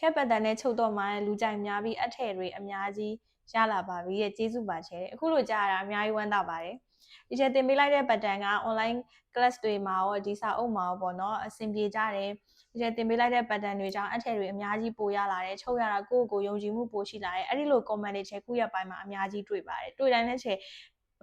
ချက်ပတ်တန်နဲ့ချုပ်တော့မှလူကြိုက်များပြီးအထည်တွေအများကြီးရလာပါပြီရဲ့ကျေးဇူးပါချဲအခုလိုကြားရတာအများကြီးဝမ်းသာပါတယ်ဒီချက်တင်ပေးလိုက်တဲ့ပတ်တန်က online class တွေမှာရောဒီစာအုပ်မှာရောပေါ့နော်အဆင်ပြေကြတယ်ဒီချက်တင်ပေးလိုက်တဲ့ပတ်တန်တွေကြောင့်အထည်တွေအများကြီးပိုရလာတယ်ချုပ်ရတာကိုယ့်ကိုယ်ယုံကြည်မှုပိုရှိလာတယ်အဲ့ဒီလို comment တွေချက်ခုရက်ပိုင်းမှာအများကြီးတွေ့ပါတယ်တွေ့တိုင်းလည်းချက်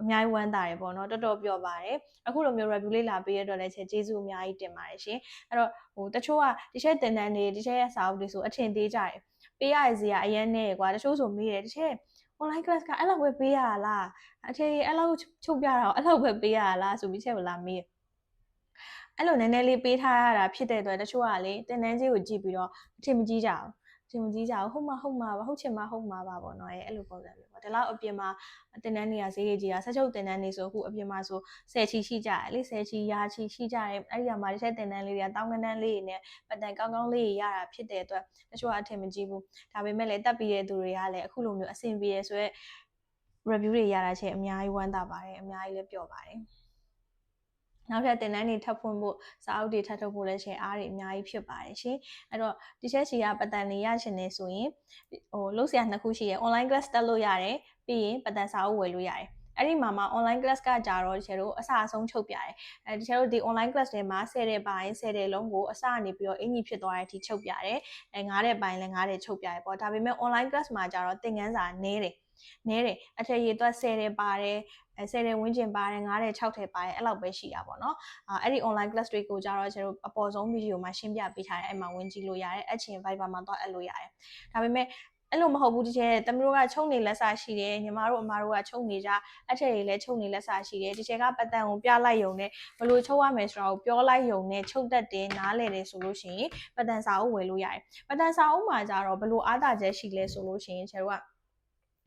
အများကြီးဝမ်းသာတယ်ပေါ့နော်တော်တော်ပြောပါတယ်အခုလိုမျိုး review လေးလာပေးရတော့လည်းချက်ကျေးဇူးအများကြီးတင်ပါတယ်ရှင်အဲ့တော့ဟိုတချို့ကဒီချက်တင်တန်းတွေဒီချက်ရဲ့စာအုပ်တွေဆိုအထင်သေးကြတယ်ပေးရစီကအရင်နဲ့ကွာတချို့ဆိုမေးတယ်ဒီချက် online class ကအဲ့လောက်ပဲပေးရလားအထည်အဲ့လောက်ချုပ်ပြတာအဲ့လောက်ပဲပေးရလားဆိုပြီးချက်ကိုလာမေးအဲ့လိုနည်းနည်းလေးပေးထားရတာဖြစ်တဲ့အတွက်တချို့ကလေတင်တန်းကြီးကိုကြည့်ပြီးတော့အထင်မကြီးကြအော င်အထင်မကြီးကြအောင်ဟုတ်မှာဟုတ်မှာပါဟုတ်ချင်မှာဟုတ်မှာပါပေါ့နော်အဲ့လိုပုံစံမျိုးပေါ့ဒီလောက်အပြင်မှာတင်တန်းတွေကဈေးကြီးကြီးอ่ะဆက်ချုပ်တင်တန်းတွေဆိုအခုအပြင်မှာဆို10ချီရှိကြတယ်လေ10ချီရာချီရှိကြတယ်အဲ့ဒီမှာဒီချက်တင်တန်းလေးတွေကတောင်းကနန်းလေးတွေနဲ့ပတ်တန်ကောင်းကောင်းလေးရတာဖြစ်တဲ့အတွက်တချို့ကအထင်မကြီးဘူးဒါပေမဲ့လည်းတက်ပြီးတဲ့သူတွေကလည်းအခုလိုမျိုးအဆင်ပြေရဆိုရက် review တွေရတာချင်းအများကြီးဝမ်းသာပါတယ်အများကြီးလည်းပျော်ပါတယ် နောက်ထပ်တင်တန်းတွေထပ်ဖွင့်ဖို့စာအုပ်တွေထပ်ထုတ်ဖို့လည်းရှင်အားတွေအများကြီးဖြစ်ပါတယ်ရှင်အဲ့တော့ဒီချက်စီကပတ်တန်လေးရရှင်နေဆိုရင်ဟိုလုပ်စရာနှစ်ခုရှိရယ် online class တက်လို့ရတယ်ပြီးရင်ပတ်တန်စာအုပ်ဝယ်လို့ရတယ်အဲ့ဒီမှာမှာ online class ကကြတော့ဒီချေတို့အစအဆုံးချုပ်ပြတယ်အဲဒီချေတို့ဒီ online class တွေမှာ10တဲ့ပိုင်း10တဲ့လုံးကိုအစကနေပြီးတော့အင်ကြီးဖြစ်သွားတဲ့အထိချုပ်ပြတယ်အဲ9တဲ့ပိုင်းလည်း9တဲ့ချုပ်ပြတယ်ပေါ့ဒါပေမဲ့ online class မှာကြတော့သင်ခန်းစာနည်းတယ် နဲတယ်အထက်ရေသွား10တယ်ပါတယ်အဲ10တယ်ဝင်းကျင်ပါတယ်9တယ်6တယ်ပါတယ်အဲ့လောက်ပဲရှိတာပေါ့နော်အာအဲ့ဒီ online class တွေကိုကြတော့ကျွန်တော်အပေါ်ဆုံးဗီဒီယိုမှာရှင်းပြပေးထားတယ်အဲ့မှာဝင်ကြည့်လို့ရတယ်အချင်း Viber မှာတော့အပ်လို့ရတယ်ဒါပေမဲ့အဲ့လိုမဟုတ်ဘူးတကယ်တမတို့ကချုံနေလက်စာရှိတယ်ညီမတို့အမတို့ကချုံနေကြအထက်တွေလည်းချုံနေလက်စာရှိတယ်တကယ်ကပတ်တန်ကိုပြလိုက်ရုံနဲ့ဘလို့ချုပ်ရမယ်ဆိုတာကိုပြောလိုက်ရုံနဲ့ချုပ်တတ်တယ်နားလည်တယ်ဆိုလို့ရှိရင်ပတ်တန်စာအုပ်ဝယ်လို့ရတယ်ပတ်တန်စာအုပ်မှာကြတော့ဘလို့အားသာချက်ရှိလဲဆိုလို့ရှိရင်ကျတို့က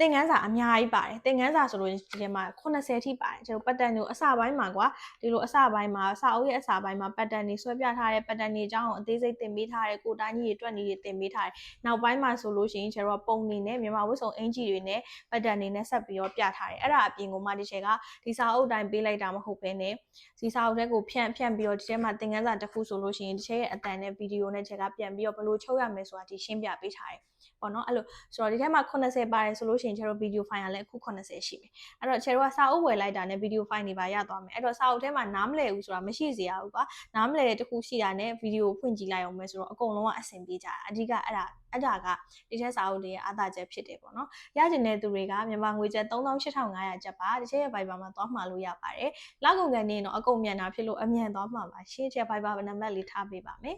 သင်ခန်းစာအများကြီးပါတယ်သင်ခန်းစာဆိုလို့ဒီထဲမှာ80ထိပါတယ်ကျွန်တော်ပတ်တန်ကိုအစပိုင်းမှာကွာဒီလိုအစပိုင်းမှာစာအုပ်ရဲ့အစပိုင်းမှာပတ်တန်တွေဆွဲပြထားတဲ့ပတ်တန်တွေအကြောင်းကိုအသေးစိတ်သင်ပေးထားတယ်ကိုတိုင်းကြီးတွေတွက်နေတွေသင်ပေးထားတယ်နောက်ပိုင်းမှာဆိုလို့ရှိရင်ကျွန်တော်ပုံနေနဲ့မြန်မာဝတ်စုံအင်ဂျီတွေနဲ့ပတ်တန်တွေနဲ့ဆက်ပြီးတော့ပြထားတယ်အဲ့ဒါအပြင်ကိုမှဒီချက်ကဒီစာအုပ်တိုင်းပေးလိုက်တာမဟုတ်ဘဲနဲ့ဒီစာအုပ်တွေကိုဖြန့်ဖြန့်ပြီးတော့ဒီထဲမှာသင်ခန်းစာတစ်ခုဆိုလို့ရှိရင်ဒီချက်ရဲ့အတန်နဲ့ဗီဒီယိုနဲ့ချက်ကပြန်ပြီးတော့ဘယ်လိုချုပ်ရမယ်ဆိုတာဒီရှင်းပြပေးထားတယ်ပေါ့နော်အဲ့လိုဆိုတော့ဒီထဲမှာ80ပါတယ်ဆိုလို့ရှိရင်ကျတော့ဗီဒီယိုဖိုင်ကလည်းအခု80ရှိပြီအဲ့တော့ကျတော့စာအုပ်ဝယ်လိုက်တာနဲ့ဗီဒီယိုဖိုင်တွေပါရသွားမယ်အဲ့တော့စာအုပ်ထဲမှာနားမလည်ဘူးဆိုတာမရှိစေရဘူးကွာနားမလည်တဲ့တခုရှိတာနဲ့ဗီဒီယိုဖွင့်ကြည့်လိုက်အောင်မယ်ဆိုတော့အကုန်လုံးကအဆင်ပြေကြတာအဓိကအဲ့ဒါအဲ့ဒါကဒီချက်စာအုပ်တွေရဲ့အားသာချက်ဖြစ်တယ်ပေါ့နော်ရကျင်တဲ့သူတွေကမြန်မာငွေကျပ်38,500ကျပ်ပါဒီချက်ရဲ့ Viber မှာသွားမှာလို့ရပါတယ်လောက်ကုန်ကန်နေတော့အကုန်မြန်တာဖြစ်လို့အမြန်သွားမှာပါရှင်းချက် Viber နံပါတ်လေးထားပေးပါမယ်